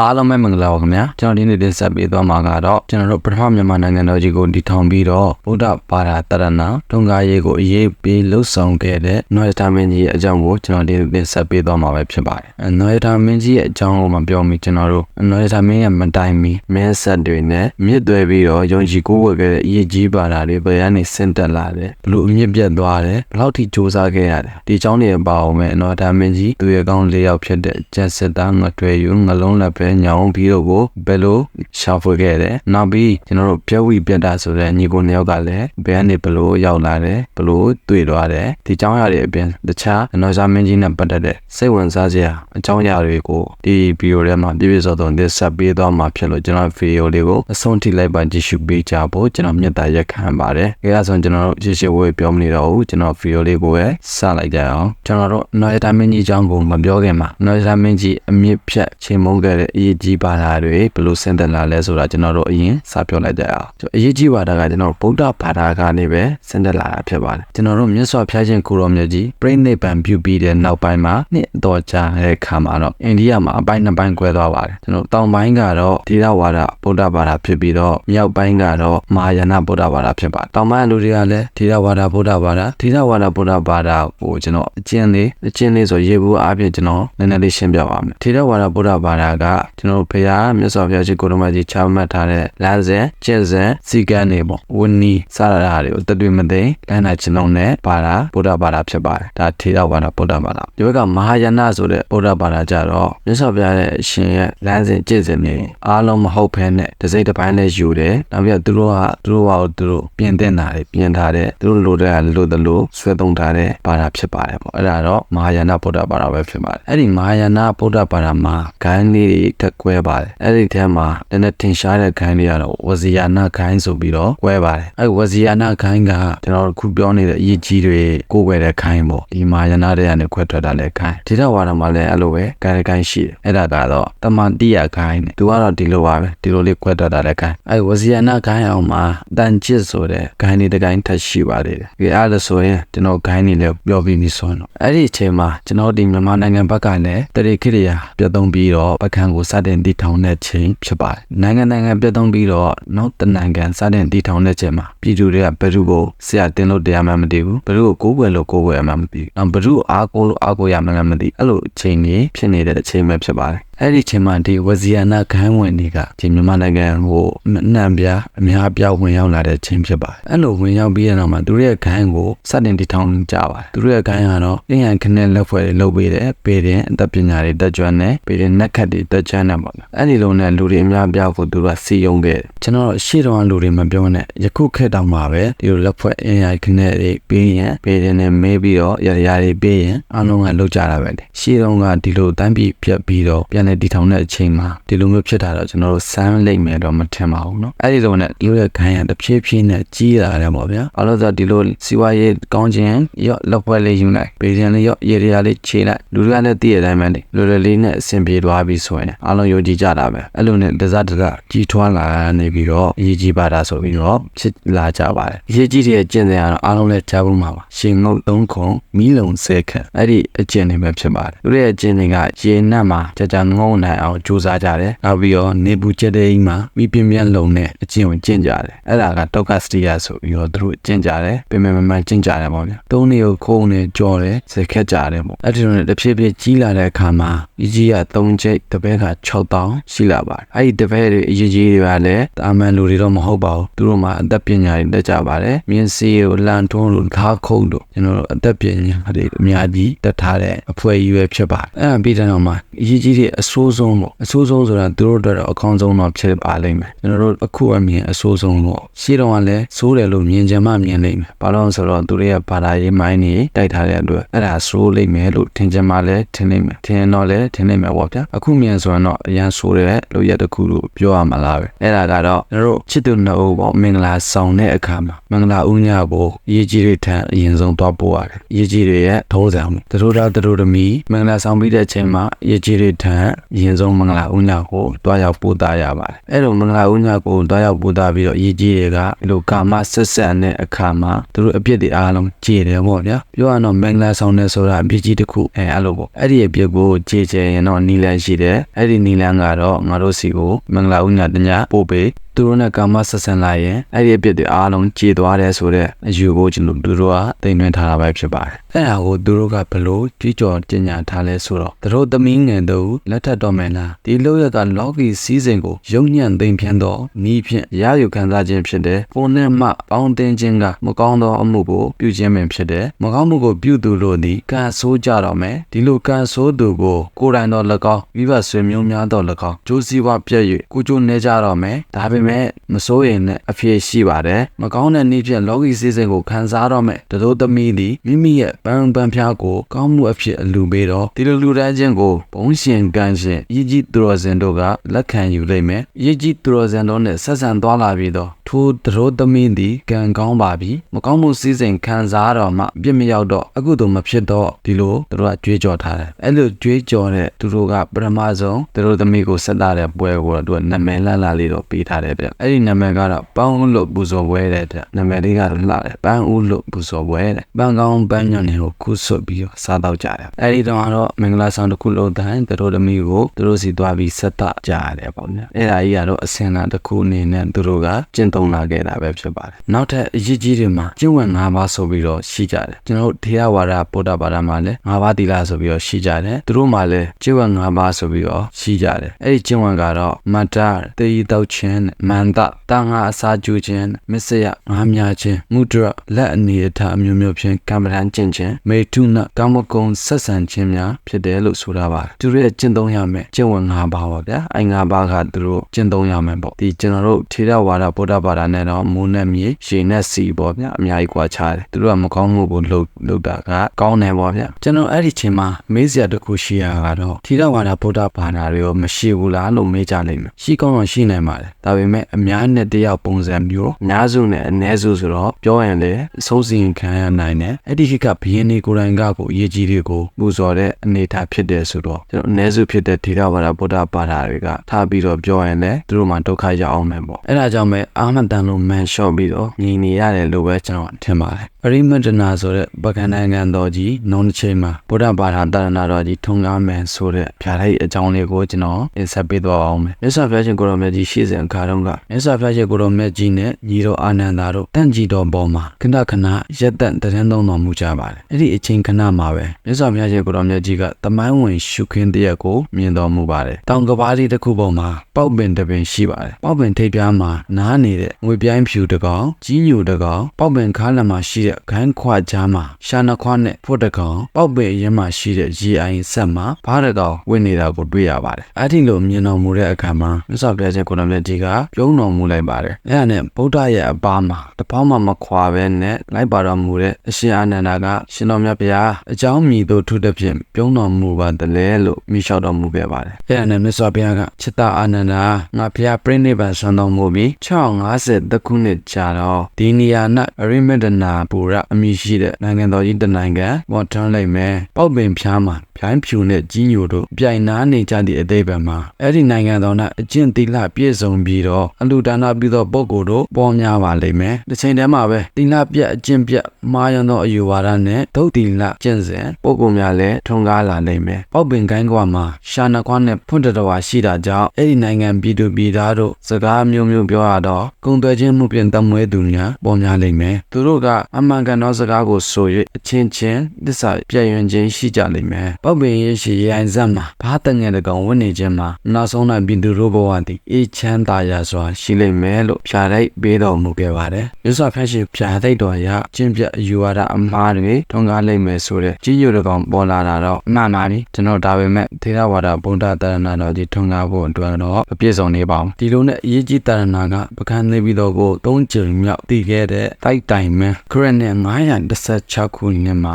အားလုံးပဲမင်္ဂလာပါခင်ဗျာကျွန်တော်ဒီနေ့တင်ဆက်ပေးသွားမှာကတော့ကျွန်တော်တို့ပထမမြန်မာနိုင်ငံတော်ကြီးကိုတည်ထောင်ပြီးတော့ဗုဒ္ဓဘာသာတရဏဒုံကာရေးကိုအရေးပေးလှုပ်ဆောင်ခဲ့တဲ့နွေတာမင်းကြီးရဲ့အကြောင်းကိုကျွန်တော်ဒီနေ့တင်ဆက်ပေးသွားမှာပဲဖြစ်ပါတယ်အဲနွေတာမင်းကြီးရဲ့အကြောင်းကိုမပြောမီကျွန်တော်တို့နွေတာမင်းရဲ့မတိုင်မီမင်းဆက်တွေနဲ့မြစ်သွဲပြီးတော့ယုံကြည်ကိုးဝယ်ခဲ့တဲ့အရေးကြီးပါတာတွေဘယ်ကနေဆင့်တက်လာတယ်ဘလို့အမြင့်ပြတ်သွားတယ်ဘလောက်ထိစူးစမ်းခဲ့ရတယ်ဒီအကြောင်းတွေအပါအဝင်နွေတာမင်းကြီးသူရဲ့ကောင်းလေးယောက်ဖြစ်တဲ့ကျက်စစ်သားငွေယူငလုံးလက်ပဲညောင်းပြီးတော့ကိုဘယ်လိုရှာဖွေခဲ့တယ်နောက်ပြီးကျွန်တော်တို့ပြက်ဝီပြက်တာဆိုတဲ့ညီကိုနှစ်ယောက်ကလည်းဘယ်ကနေဘယ်လိုရောက်လာတယ်ဘယ်လိုတွေ့သွားတယ်ဒီအကြောင်းအရာတွေအပြင်တခြားနော်ဇာမင်းကြီးနဲ့ပတ်သက်တဲ့စိတ်ဝင်စားစရာအကြောင်းအရာတွေကိုဒီဗီဒီယိုထဲမှာပြည့်ပြည့်စုံစုံတင်ဆက်ပေးသွားမှာဖြစ်လို့ကျွန်တော်ဗီဒီယိုလေးကိုအဆုံးထိလိုက်ပါကြည့်ရှုပေးကြဖို့ကျွန်တော်မြတ်တာရက်ခံပါတယ်။အဲဒါဆိုရင်ကျွန်တော်တို့ရှေ့ရှေ့ဝေးပြောမနေတော့ဘူးကျွန်တော်ဗီဒီယိုလေးကိုပဲစလိုက်ကြအောင်ကျွန်တော်တို့နော်ဇာမင်းကြီးအကြောင်းကိုမပြောခင်မှာနော်ဇာမင်းကြီးအမြင့်ဖြတ်ချိန်မုန်းခဲ့တဲ့အရေးကြီးပါတာတွေဘယ်လိုဆင့်သက်လာလဲဆိုတာကျွန်တော်တို့အရင်စပြောလိုက်ကြအောင်။အရေးကြီးပါတာကကျွန်တော်ဗုဒ္ဓဘာသာကနေပဲဆင့်သက်လာတာဖြစ်ပါတယ်။ကျွန်တော်တို့မြတ်စွာဘုရားရှင်ကိုရောမြတ်ကြီးပြိဋိဘံပြုပြီးတဲ့နောက်ပိုင်းမှာနှစ်တော်ကြာတဲ့ခါမှာတော့အိန္ဒိယမှာအပိုင်းနှစ်ပိုင်းကွဲသွားပါတယ်။ကျွန်တော်တောင်ပိုင်းကတော့တိရဝါဒဗုဒ္ဓဘာသာဖြစ်ပြီးတော့မြောက်ပိုင်းကတော့မဟာယာနဗုဒ္ဓဘာသာဖြစ်ပါတယ်။တောင်ပိုင်းလူတွေကလည်းတိရဝါဒဗုဒ္ဓဘာသာတိရဝါဒဗုဒ္ဓဘာသာကိုကျွန်တော်အကျဉ်းလေးအကျဉ်းလေးဆိုရေဘူးအားဖြင့်ကျွန်တော်နည်းနည်းလေးရှင်းပြပါမယ်။တိရဝါဒဗုဒ္ဓဘာသာကကျွန်တော်ဘုရားမြတ်စွာဘုရားရှင်ကိုရမကြီးချမှတ်ထားတဲ့လမ်းစဉ်ကျင့်စဉ်စီကံတွေပေါ့ဝဏီစရတာတွေကိုတတွေ့မသိလမ်းနာကျွန်တော်နဲ့ပါတာဗုဒ္ဓဘာသာဖြစ်ပါတယ်ဒါထေရဝါဒဗုဒ္ဓဘာသာဒီဘက်ကမဟာယာနဆိုတဲ့ဗုဒ္ဓဘာသာကြတော့မြတ်စွာဘုရားရဲ့အရှင်ရဲ့လမ်းစဉ်ကျင့်စဉ်တွေအားလုံးမဟုတ်ဘဲနဲ့တစ်စိတ်တစ်ပိုင်းနဲ့ယူတယ်နောက်ပြီးတော့သူတို့ကသူတို့ဟာသူတို့ပြင်သင့်တာတွေပြင်ထားတယ်သူတို့လိုတဲ့ဟာလိုသလိုဆွဲသုံးထားတဲ့ဘာသာဖြစ်ပါတယ်ပေါ့အဲ့ဒါတော့မဟာယာနဗုဒ္ဓဘာသာပဲဖြစ်ပါတယ်အဲ့ဒီမဟာယာနဗုဒ္ဓဘာသာမှာဂိုင်းလေးတွေတက်ကွဲပါတယ်အဲ့ဒီထဲမှာတနေ့ထင်ရှားတဲ့ဂိုင်းလေးကတော့ဝဇီယာနဂိုင်းဆိုပြီးတော့ကွဲပါတယ်အဲ့ဝဇီယာနဂိုင်းကကျွန်တော်တို့ခုပြောနေတဲ့အရေးကြီးတွေကိုယ်ွယ်တဲ့ဂိုင်းပေါ့ဒီမဟာယာနတွေကနေခွဲထွက်တာလည်းဂိုင်းဒီတော့ဝါဒမှာလည်းအဲ့လိုပဲဂိုင်းဂိုင်းရှိတယ်အဲ့ဒါကတော့တမန်တိယဂိုင်းနဲ့သူကတော့ဒီလိုပါပဲဒီလိုလေးခွဲထွက်တာလည်းဂိုင်းအဲ့ဝဇီယာနဂိုင်းအောင်မှာတန်ချစ်ဆိုတဲ့ဂိုင်းလေးတစ်ဂိုင်းထပ်ရှိပါသေးတယ်ဒီအဲ့ဒါဆိုရင်ကျွန်တော်ဂိုင်းနေလည်းပြောပြီးပြီဆိုတော့အဲ့ဒီအချိန်မှာကျွန်တော်ဒီမြန်မာနိုင်ငံဘက်ကလည်းတရေခိရိယာပြတ်သုံးပြီးတော့ပကံကိုစတင်တည်ထောင်တဲ့ချိန်ဖြစ်ပါတယ်နိုင်ငံနိုင်ငံပြတ်သုံးပြီးတော့နောက်တနိုင်ငံစတင်တည်ထောင်တဲ့ချိန်မှာပြည်သူတွေကဘယ်သူကိုဆရာတင်လို့တရားမှမသိဘူးဘယ်သူကိုကိုးကွယ်လို့ကိုးကွယ်မှမသိဘူးနောက်ဘယ်သူကိုအားကိုးလို့အားကိုးရမှမသိအဲ့လိုအချိန်ကြီးဖြစ်နေတဲ့အချိန်ပဲဖြစ်ပါတယ် အဲ့ဒီချိန်မှာဒီဝဇီယာနာခန်းဝင်တွေကဒီမြန်မာနိုင်ငံကိုနှံပြအများပြဝင်ရောက်လာတဲ့ချိန်ဖြစ်ပါတယ်အဲ့လိုဝင်ရောက်ပြီးတဲ့နောက်မှာသူတို့ရဲ့ခန်းကိုစတင်တည်ထောင်ကြပါတယ်သူတို့ရဲ့ခန်းကတော့အင်ရန်ခနဲ့လက်ဖွဲ့တွေလုပ်ပေးတယ်ပေရင်အသက်ပညာတွေတက်ကြွနဲ့ပေရင်နက်ခတ်တွေတက်ကြွနဲ့ပေါ့နော်အဲ့ဒီလိုနဲ့လူတွေအများပြကိုသူတို့ကစီယုံခဲ့တယ်ကျွန်တော်ရှေ့တော့လူတွေမပြောနဲ့ယခုခေတ်တောင်မှာပဲဒီလိုလက်ဖွဲ့အင်ရန်ခနဲ့တွေပေးရင်ပေရင်နဲ့မေးပြီးတော့ရရတွေပေးရင်အားလုံးကလောက်ကြတာပဲလေရှေ့တော့ကဒီလိုတန်းပြီးပြက်ပြီးတော့ပြန်နဲ့တည်ထောင်တဲ့အချိန်မှာဒီလိုမျိုးဖြစ်တာတော့ကျွန်တော်တို့စမ်းလိုက်မယ်တော့မထင်ပါဘူးเนาะအဲ့ဒီလိုနဲ့လူရဲ့ခံရတဖြည်းဖြည်းနဲ့ကြီးလာတယ်ပေါ့ဗျာအဲ့လိုဆိုဒီလိုစီဝါရေးကောင်းခြင်းရော့လက်ဖွဲ့လေးယူလိုက်ပေရင်လေးရော့ရေရလေးခြေလိုက်လူတွေကလည်းတည့်ရတိုင်းပဲလေလူတွေလေးနဲ့အဆင်ပြေသွားပြီဆိုရင်အားလုံးယုံကြည်ကြတာပဲအဲ့လိုနဲ့တစားတစားကြီးထွားလာနေပြီးတော့အရေးကြီးပါတာဆိုပြီးတော့ဖြစ်လာကြပါတယ်အရေးကြီးတဲ့ကျင့်စဉ်ကတော့အားလုံးလည်းကြားဖို့မှာပါရှင်ငုတ်သုံးခုမီးလုံးဆဲခန့်အဲ့ဒီအကျင့်တွေပဲဖြစ်ပါတယ်သူတို့ရဲ့အကျင့်တွေကရေနတ်မှာကြာကြာငုံ နိုင်အောင်ကြိုးစားကြတယ်နောက်ပြီးတော့နေပူချက်တဲ့အိမ်မှာမိပြင်းပြန်းလုံနဲ့အကျင့်ကိုကျင့်ကြတယ်အဲ့ဒါကတောက်ကစတီယာဆိုပြီးတော့သူတို့ကျင့်ကြတယ်ပြင်ပြင်မှန်ကျင့်ကြတယ်ပေါ့ဗျာသုံးနေကိုခုံနေကြော်တယ်စက်ခက်ကြတယ်ပေါ့အဲ့ဒီလိုနဲ့တဖြည်းဖြည်းကြီးလာတဲ့အခါမှာအကြီးက3ချိတ်တပည့်က6000ရှိလာပါတယ်အဲ့ဒီတပည့်တွေအကြီးကြီးတွေကလည်းတာမန်လူတွေတော့မဟုတ်ပါဘူးသူတို့မှာအသက်ပညာတွေတက်ကြပါတယ်မြင်းစီကိုလန်ထွန်းလို့ခါခုံလို့ကျွန်တော်တို့အသက်ပညာတွေအများကြီးတက်ထားတဲ့အဖွဲကြီးပဲဖြစ်ပါတယ်အဲ့ဒါပြီးတဲ့နောက်မှာအကြီးကြီးတွေအဆိုးဆုံးပေါ့အဆိုးဆုံးဆိုတာသူတို့အတွက်တော့အကောင်းဆုံးတော့ဖြစ်ပါလိမ့်မယ်ကျွန်တော်တို့အခုအမြင်အဆိုးဆုံးတော့ရှေ့တော့ကလည်းဆိုးတယ်လို့မြင်ကြမှမြင်လိမ့်မယ်ဘာလို့လဲဆိုတော့သူတို့ရဲ့ဘာသာရေးမိုင်းတွေတိုက်ထားတဲ့အတွက်အဲ့ဒါဆိုးလိမ့်မယ်လို့ထင်ကြမှလည်းထင်လိမ့်မယ်ထင်တော့လည်းထင်လိမ့်မယ်ပေါ့ဗျာအခုမြင်ဆိုရင်တော့အရန်ဆိုးတယ်လို့ရက်တစ်ခုလို့ပြောရမှာလားပဲအဲ့ဒါကတော့ကျွန်တော်တို့ချစ်သူနှစ်ဦးပေါ့မင်္ဂလာဆောင်တဲ့အခါမှာမင်္ဂလာဦးညကိုရေးကြီးတွေထံအရင်ဆုံးသွားပို့ရတယ်ရေးကြီးတွေရဲ့ထုံးစံမှုသူတို့သားသူတို့သမီးမင်္ဂလာဆောင်ပြီးတဲ့အချိန်မှာရေးကြီးတွေထံအရင်ဆုံးမင်္ဂလာဥညာကိုတွားရောက်ပို့တာရပါတယ်အဲ့လိုမင်္ဂလာဥညာကိုတွားရောက်ပို့တာပြီးတော့အရေးကြီးတွေကဒီလိုကာမဆက်ဆက်တဲ့အခါမှာသူတို့အပြစ်တွေအားလုံးကြည်တယ်ပေါ့ဗျာပြောရတော့မင်္ဂလာဆောင်တဲ့ဆိုတာအပြစ်ကြီးတစ်ခုအဲအဲ့လိုပေါ့အဲ့ဒီအပြစ်ကိုကြည်ချင်ရင်တော့နီလန်ရှိတယ်အဲ့ဒီနီလန်ကတော့ငါတို့စီကိုမင်္ဂလာဥညာတညာပို့ပေး သူတို့နဲ့ကာမဆက်ဆံလိုက်ရင်အဲ့ဒီအပြစ်တွေအားလုံးကြေသွားတယ်ဆိုတဲ့အယူကိုကျွန်တော်တို့ကသိနေထားတာပဲဖြစ်ပါတယ်။အဲ့ဒါကိုသူတို့ကဘလို့ကြွကြော်ကျင်ညာထားလဲဆိုတော့သူတို့သမီးငယ်တို့လက်ထပ်တော်မယ်လားဒီလိုရကလောကီစည်းစိမ်ကိုယုံညံ့သိမ့်ဖြန်းတော့နီးဖြင့်ရယူခံစားခြင်းဖြစ်တဲ့ပုံနဲ့မှပေါင်းတင်ခြင်းကမကောင်းသောအမှုကိုပြုခြင်းပင်ဖြစ်တယ်။မကောင်းမှုကိုပြုသူတို့သည်ကံဆိုးကြတော့မယ်။ဒီလိုကံဆိုးသူကိုကိုယ်တိုင်တော်၎င်းမိဘဆွေမျိုးများတော်၎င်းဂျိုးစည်းဝါပြည့်၍ကိုကြိုးနေကြတော့မယ်။ဒါပေမဲ့မစိုးရင်နဲ့အဖြစ်ရှိပါတယ်။မကောင်းတဲ့နေ့ဖြင့်လောကီစည်းစိမ်ကိုခံစားတော့မယ်။တတို့သမီးသည်မိမိရဲ့ပန်းပန်းဖျားကိုကောင်းမှုအဖြစ်အလူပေးတော့ဒီလိုလူတန်းခြင်းကိုဘုံရှင်ကန်းရှင်ရည်ကြီးသူတော်စင်တို့ကလက်ခံယူလိမ့်မယ်။ရည်ကြီးသူတော်စင်တို့နဲ့ဆက်ဆံသွားလာပြီးတော့ ထိုတတို့သမီးသည်ကံကောင်းပါပြီ။မကောင်းမှုစည်းစိမ်ခံစားတော့မှပြစ်မရောက်တော့အခုတော့မဖြစ်တော့ဒီလိုသူတို့ကကြွေးကြော်ထားတယ်။အဲ့လိုကြွေးကြော်တဲ့သူတို့ကပထမဆုံးသူတို့သမီးကိုဆက်တာတဲ့ပွဲကိုတော့သူကနာမည်လှလှလေးတော့ပေးထားတယ်ဗျ။အဲ့ဒီနာမည်ကတော့ပန်းဦးလို့ပူဇော်ပွဲတဲ့ဗျ။နာမည်လေးကတော့လှတယ်။ပန်းဦးလို့ပူဇော်ပွဲတဲ့။ပန်းကောင်းပန်းညွန့်တွေကိုခုဆွတ်ပြီးတော့စားတော့ကြတယ်။အဲ့ဒီတော့ကတော့မင်္ဂလာဆောင်တစ်ခုလုံးတိုင်းသူတို့သမီးကိုသူတို့စီသွားပြီးဆက်တာကြရတယ်ပေါ့ဗျာ။အဲ့ဒါကြီးကတော့အစင်လာတစ်ခုအနေနဲ့သူတို့ကကျင့်သုံးလာခဲ့တာပဲဖြစ်ပါတယ်။နောက်ထပ်အရေးကြီးတွေမှာကျင့်ဝတ်၅ပါးဆိုပြီးတော့ရှိကြတယ်။ကျွန်တော်တို့ထေရဝါဒဗုဒ္ဓဘာသာမှာလည်း၅ပါးသီလဆိုပြီးတော့ရှိကြတယ်။သူတို့မှာလည်းကျင့်ဝတ်၅ပါးဆိုပြီးတော့ရှိကြတယ်။အဲ့ဒီကျင့်ဝတ်ကတော့မတ္တတေယီတောက်ခြင်းမန္တတာငါအစာကျူခြင်းမစ္စယငါးများခြင်းမုဒရလက်အနေအထားအမျိုးမျိုးဖြင့်ကမ္မဋ္ဌာန်းကျင့်ခြင်းမေထုနကာမဂုဏ်ဆက်ဆံခြင်းများဖြစ်တယ်လို့ဆိုတာပါသူတို့ရဲ့ကျင့်သုံးရမယ်ကျင့်ဝတ်၅ပါးပါဗျာအဲ၅ပါးကသူတို့ကျင့်သုံးရမယ်ပေါ့ဒီကျွန်တော်တို့ထေရဝါဒဗုဒ္ဓဘာသာနဲ့တော့မုန်းနဲ့မြေရေနဲ့စီပေါ့ဗျာအများကြီးကွာခြားတယ်သူတို့ကမကောင်းမှုကိုလှုပ်လှုပ်တာကကောင်းတယ်ပေါ့ဗျာကျွန်တော်အဲ့ဒီချိန်မှာမေးစရာတစ်ခုရှိရကတော့ထေရဝါဒဗုဒ္ဓဘာသာတွေကိုမရှိဘူးလားလို့မေးကြလိမ့်မယ်ရှိကောင်းတော့ရှိနိုင်ပါတယ်ဒါပေမဲ့အများနဲ့တယောက်ပုံစံမျိုးအများစုနဲ့အ ਨੇ စုဆိုတော့ပြောရင်လည်းအဆုံးစီရင်ခံရနိုင်တယ်အဲ့ဒီခေတ်ကဘီရင်နေကိုယ်တိုင်ကကိုအရေးကြီးတွေကိုပူဇော်တဲ့အနေအထားဖြစ်တယ်ဆိုတော့ကျွန်တော်အ ਨੇ စုဖြစ်တဲ့ထေရဝါဒဗုဒ္ဓဘာသာတွေကထားပြီးတော့ပြောရင်လည်းသူတို့မှဒုက္ခရောက်အောင်မယ်ပေါ့အဲ့ဒါကြောင့်ပဲအာမတန်လို့မန်လျှော့ပြီးတော့ညီနေရတယ်လို့ပဲကျွန်တော်ထင်ပါတယ်ပရိမတ္တနာဆိုတဲ့ပကံနိုင်ငံတော်ကြီးနောင်တစ်ချိန်မှာဗုဒ္ဓဘာသာတရဏတော်ကြီးထုံကားမယ်ဆိုတဲ့ဖြာထိုက်အကြောင်းလေးကိုကျွန်တော်အဆက်ပေးသွားအောင်မယ်မြတ်စွာဘုရားရှင်ကိုရောမြတ်ကြီးရှေ့စဉ်အခါတုန်းကမြတ်စွာဘုရားရှင်ကိုရောမြတ်ကြီးနဲ့ညီတော်အာနန္ဒာတို့တန့်ကြီးတော်ပေါ်မှာခဏခဏရက်သက်တရင်သုံးတော်မူကြပါတယ်အဲ့ဒီအချိန်ခဏမှာပဲမြတ်စွာဘုရားရှင်ကိုရောမြတ်ကြီးကတမိုင်းဝင်ရှုခင်းတရက်ကိုမြင်တော်မူပါတယ်တောင်ကဘာကြီးတစ်ခုပေါ်မှာပေါက်ပင်တစ်ပင်ရှိပါတယ်ပေါက်ပင်ထိပ်ပြားမှာနားနေတဲ့ငွေပြိုင်းဖြူတစ်ကောင်ကြီးညိုတစ်ကောင်ပေါက်ပင်ခါးလက်မှာရှိတဲ့ခန်းခွာကြားမှာရှာနှခွားနဲ့ဖွတ်တစ်ကောင်ပေါက်ပင်အရင်မှာရှိတဲ့ရေအိုင်ဆက်မှာဘားတစ်ကောင်ဝင်နေတာကိုတွေ့ရပါတယ်အဲ့ဒီလိုမြင်တော်မူတဲ့အခါမှာမြတ်စွာဘုရားရှင်ကိုရောမြတ်ကြီးကပြုံးတော်မူလိုက်ပါတယ်အဲ့ဒါနဲ့ဗုဒ္ဓရဲ့အပါမှာတပေါင်းမှမခွာပဲနဲ့လိုက်ပါတော်မူတဲ့အရှင်အာနန္ဒာကရှင်တော်မြတ်ဗျာအကြောင်းမြည်တို့ထုတစ်ဖြင့်ပြုံးတော်မူပါတလဲလို့မိလျှောက်တော်မူခဲ့ပါတယ်အဲ့ဒါနဲ့မြတ်စွာဘုရားကจิตအာနန္ဒာငါဘုရားပြိဋိဘံဆံတော်မူပြီး650တခုနှစ်ကြာတော့ဒီနေရာ၌အရိမဒနာပူရအမည်ရှိတဲ့နိုင်ငံတော်ကြီးတစ်နိုင်ငံပေါ်ထွန်းလိုက်မယ်ပေါက်ပင်ဖျားမှာဖြိုင်းဖြူနဲ့ကြီးညိုတို့ပြိုင်နာနေကြသည့်အသေးပဲမှာအဲ့ဒီနိုင်ငံတော်၌အကျင့်သီလပြည့်စုံပြီးတော့အလူဒါနပြုသောပုဂ္ဂိုလ်တို့ပေါ်များပါလိမ့်မယ်။ဒီချိန်တည်းမှာပဲသီလပြတ်အကျင့်ပြတ်မာယံသောအယူဝါဒနဲ့ဒုတ်သီလကျင့်စဉ်ပုဂ္ဂိုလ်များလည်းထွန်းကားလာလိမ့်မယ်။ပေါက်ပင်ကိုင်းကွာမှာရှာနခွားနဲ့ဖွင့်တတော်ဝါရှိတာကြောင့်အဲ့ဒီနိုင်ငံပြည်သူပြည်သားတို့စကားမျိုးမျိုးပြောရတော့ကုံသွဲခြင်းမှုပြင်တမွဲသူများပေါ်များလိမ့်မယ်။သူတို့ကအမှန်ကန်သောစကားကိုဆို၍အချင်းချင်းသစ္စာပြည့်ရင်ခြင်းရှိကြလိမ့်မယ်။ပေါက်ပင်ရဲ့ရှိရိုင်ဇက်မှာဘာတငယ်တကောင်ဝင်နေခြင်းမှာနောက်ဆုံးနိုင်ပြည်သူတို့ဘဝတည်အေးချမ်းသာရာစွာရှိလိမ့်မယ်လို့ဖြာလိုက်ပေးတော်မူခဲ့ပါတယ်။မြတ်စွာဘုရားရှင်ဖြာသိတ်တော်ရကျင့်ပြတ်အယူဝါဒအမှားတွေထွန်းကားလိမ့်မယ်ဆိုတဲ့ကြီးညိုတကောင်ပေါ်လာတာတော့အမှန်ပါပြီကျွန်တော်ဒါပေမဲ့သေရဝါဒဗုဒ္ဓတရဏတော်ကြီးထွန်းကားဖို့အတွက်တော့မပြည့်စုံနေပါဘူး။ဒီလိုနဲ့အရေးကြီးတရဏကပကံနေပြည်တော်ကို၃ကြိမ်မြောက်တည်ခဲ့တဲ့တိုက်တိုင်မင်းခရက်နဲ့916ခုနှစ်မှာ